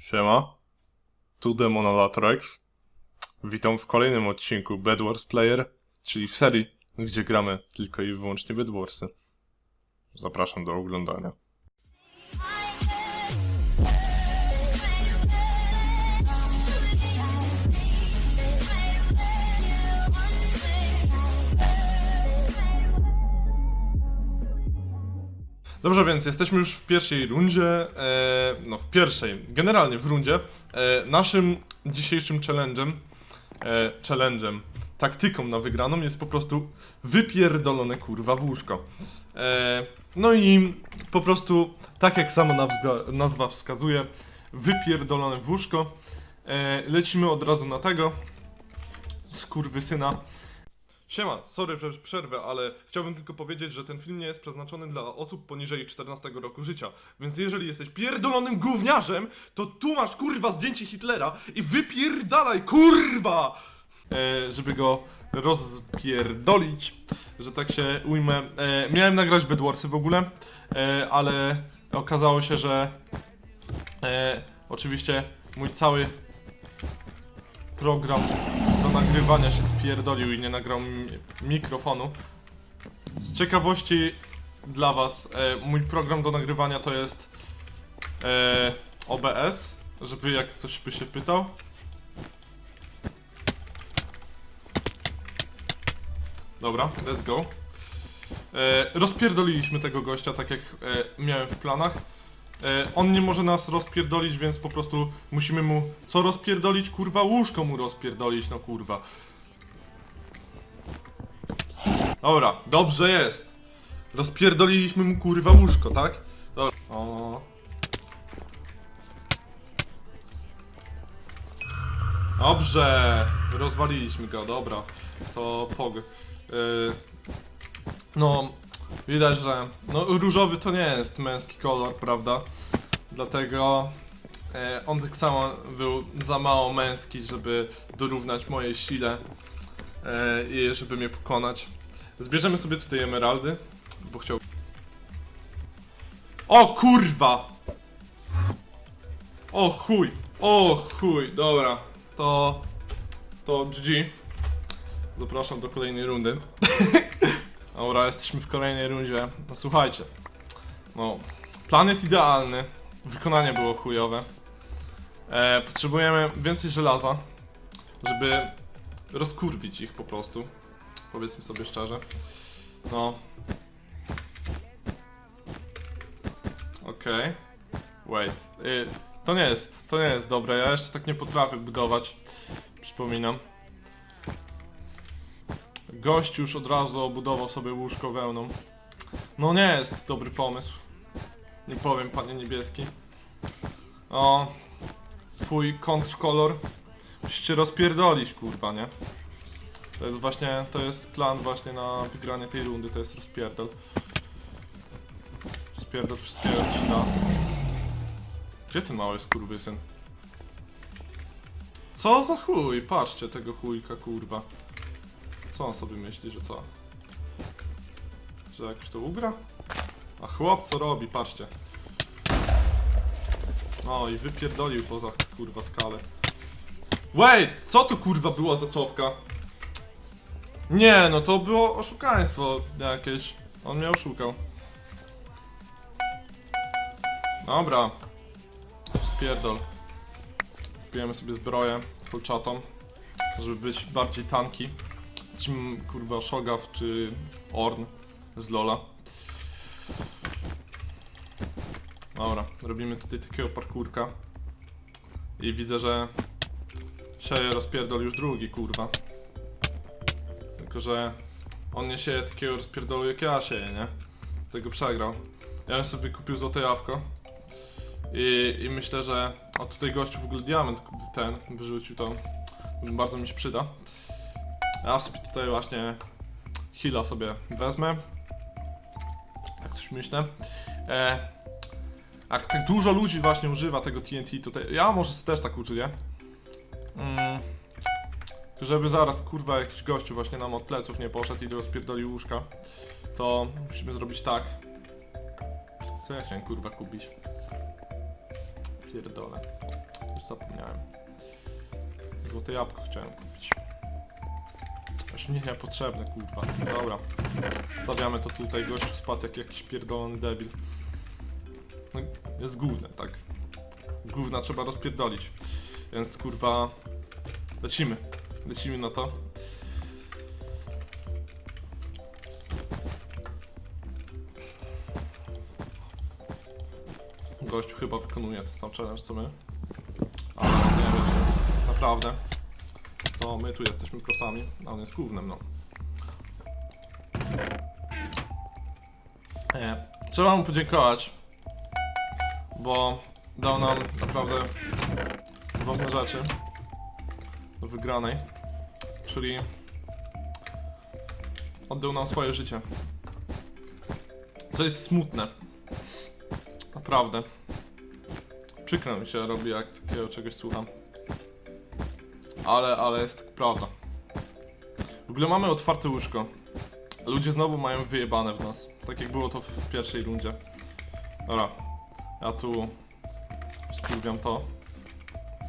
Siema, tu Demonolatrox. Witam w kolejnym odcinku Bed Wars Player, czyli w serii, gdzie gramy tylko i wyłącznie Bed Warsy. Zapraszam do oglądania. Dobrze, więc jesteśmy już w pierwszej rundzie. E, no, w pierwszej, generalnie w rundzie. E, naszym dzisiejszym challenge'em, e, challenge'em, taktyką na wygraną jest po prostu wypierdolone kurwa w łóżko. E, no i po prostu, tak jak sama nazwa, wskazuje, wypierdolone w łóżko. E, lecimy od razu na tego. Skurwysyna. Siema, sorry że przerwę, ale chciałbym tylko powiedzieć, że ten film nie jest przeznaczony dla osób poniżej 14 roku życia. Więc jeżeli jesteś pierdolonym gówniarzem, to tu masz kurwa zdjęcie Hitlera i wypierdalaj kurwa! E, żeby go rozpierdolić, że tak się ujmę. E, miałem nagrać Bedwarsy w ogóle, e, ale okazało się, że e, oczywiście mój cały program nagrywania się spierdolił i nie nagrał mi mikrofonu. Z ciekawości dla was, e, mój program do nagrywania to jest e, OBS, żeby jak ktoś by się pytał. Dobra, let's go. E, rozpierdoliliśmy tego gościa, tak jak e, miałem w planach. E, on nie może nas rozpierdolić, więc po prostu musimy mu co rozpierdolić? Kurwa, łóżko mu rozpierdolić, no kurwa. Dobra, dobrze jest. Rozpierdoliliśmy mu kurwa łóżko, tak? Dobra. O. Dobrze, rozwaliliśmy go, dobra. To pog. Yy, no, widać, że no, różowy to nie jest męski kolor, prawda? Dlatego e, on tak samo był za mało męski, żeby dorównać mojej sile e, i żeby mnie pokonać. Zbierzemy sobie tutaj emeraldy, bo chciał... O kurwa! O chuj! O chuj! Dobra, to... To GG. Zapraszam do kolejnej rundy. Dobra, jesteśmy w kolejnej rundzie. No słuchajcie. No, plan jest idealny. Wykonanie było chujowe. E, potrzebujemy więcej żelaza, żeby rozkurwić ich po prostu. Powiedzmy sobie szczerze. No. Okej. Wait. Y, to nie jest, to nie jest dobre. Ja jeszcze tak nie potrafię budować. Przypominam. Gość już od razu obudował sobie łóżko wełną. No nie jest dobry pomysł. Nie powiem, panie niebieski. O, twój kontrkolor. Musicie rozpierdolić, kurwa, nie? To jest właśnie, to jest plan właśnie na wygranie tej rundy, to jest rozpierdol. Rozpierdol wszystkiego, co się da. Gdzie ten mały skurwysyn? Co za chuj? Patrzcie tego chujka, kurwa. Co on sobie myśli, że co? Że jakoś to ugra? A chłop co robi, patrzcie. No i wypierdolił poza kurwa skalę. Wait, co to kurwa była za cofka? Nie, no to było oszukaństwo jakieś. On mnie oszukał. Dobra. Spierdol. Kupujemy sobie zbroję kolczatą, żeby być bardziej tanki. Kurwa Shogaw czy Orn z Lola. Dobra, robimy tutaj takiego parkurka. I widzę, że sieje rozpierdol już drugi, kurwa. Tylko, że on nie sieje takiego rozpierdolu jak ja sieję, nie? Tego przegrał. Ja bym sobie kupił złote jawko. I, I myślę, że... O, tutaj gościu w ogóle diament ten wyrzucił to. Bardzo mi się przyda. Ja sobie tutaj właśnie heala sobie wezmę. Tak coś myślę. E, jak tak dużo ludzi właśnie używa tego TNT, tutaj ja może też tak użyję. Mm, żeby zaraz kurwa jakiś gościu właśnie nam od pleców nie poszedł i rozpierdolił łóżka, to musimy zrobić tak. Co ja chciałem kurwa kupić? pierdolę. Już zapomniałem. Złote jabłko chciałem kupić. Aż nie, niepotrzebne, kurwa. Dobra. Stawiamy to tutaj, gościu spadł jak jakiś pierdolony debil. No, jest gównem, tak. Gówna trzeba rozpierdolić. Więc kurwa... Lecimy. Lecimy na to. Gościu chyba wykonuje ten sam challenge co my. Ale nie wiecie, naprawdę. To my tu jesteśmy prosami, a on jest głównym, no. Nie. Trzeba mu podziękować, bo dał nam naprawdę ważne rzeczy do wygranej, czyli oddał nam swoje życie. Co jest smutne. Naprawdę. Przykro mi się robi, jak takiego czegoś słucham. Ale, ale jest tak prawda. W ogóle mamy otwarte łóżko. Ludzie znowu mają wyjebane w nas. Tak jak było to w pierwszej rundzie. Dobra. Ja tu spróbuję to.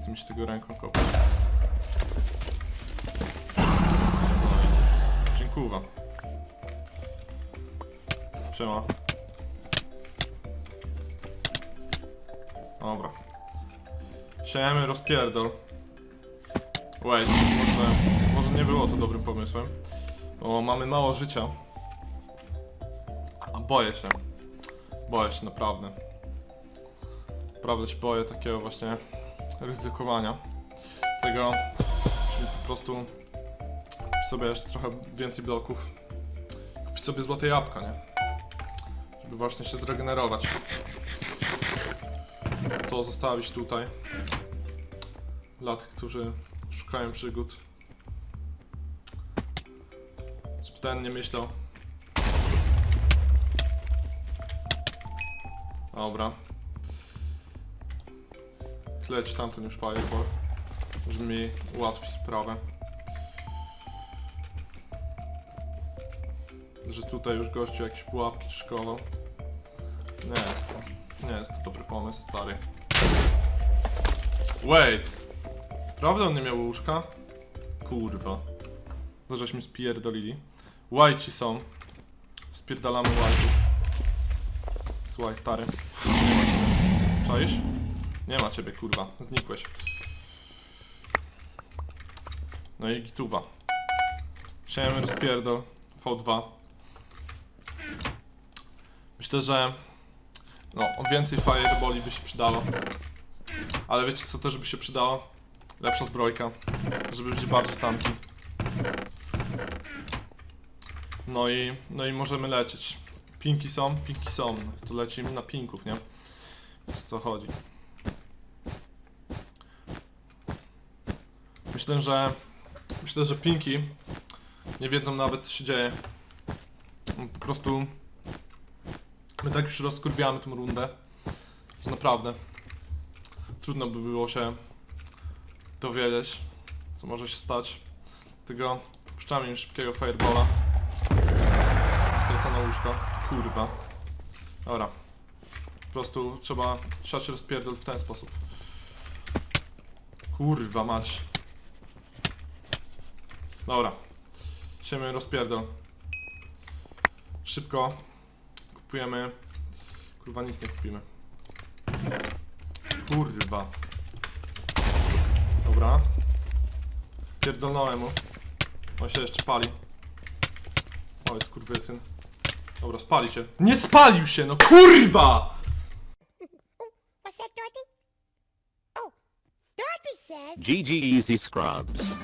Chcę mi się tego ręką kopać. Dziękuję. Siema. Dobra. Siejemy rozpierdol. Wait, może, może nie było to dobrym pomysłem. Bo mamy mało życia. A boję się. Boję się naprawdę. Naprawdę się boję takiego właśnie ryzykowania. Tego, czyli po prostu sobie jeszcze trochę więcej bloków. Kupić sobie złote jabłka, nie? Żeby właśnie się zregenerować. To zostawić tutaj. Dla tych, którzy szukają przygód. Zbytnie myślał. Dobra. Kleć tamten już fireball. Żeby mi ułatwić sprawę. Że tutaj już gościu jakieś pułapki szkolą. Nie jest to. Nie jest to dobry pomysł, stary. Wait! Prawda on nie miał łóżka? Kurwa. To żeśmy spierdolili. Łajci są. Spierdalamy łajców. Słuchaj, stary. Czaisz? Nie ma ciebie, kurwa. Znikłeś. No i gituwa. Siejemy rozpierdol. V2. Myślę, że no, więcej fireballi by się przydało. Ale wiecie co też by się przydało? Lepsza zbrojka, żeby być bardziej tanki. No i, no i możemy lecieć. Pinki są, pinki są. To lecimy na pinków, nie? Wiesz co chodzi. Myślę, że myślę, że pinki nie wiedzą nawet co się dzieje. Po prostu my tak już rozkurwiamy tą rundę, naprawdę trudno by było się dowiedzieć, co może się stać. Tego puszczamy im szybkiego firebola. Stracone łóżko. Kurwa. Dobra. Po prostu trzeba siać rozpierdol w ten sposób. Kurwa mać. Dobra. Siemy rozpierdol. Szybko. Kupujemy. Kurwa nic nie kupimy. Kurwa. Dobra. Pierdolnąłem mu. On się jeszcze pali. O, jest skurwysyn. Dobra, spali się. Nie spalił się, no kurwa! What's that, Dorothy? Oh, Dorothy says. GG Easy Scrubs.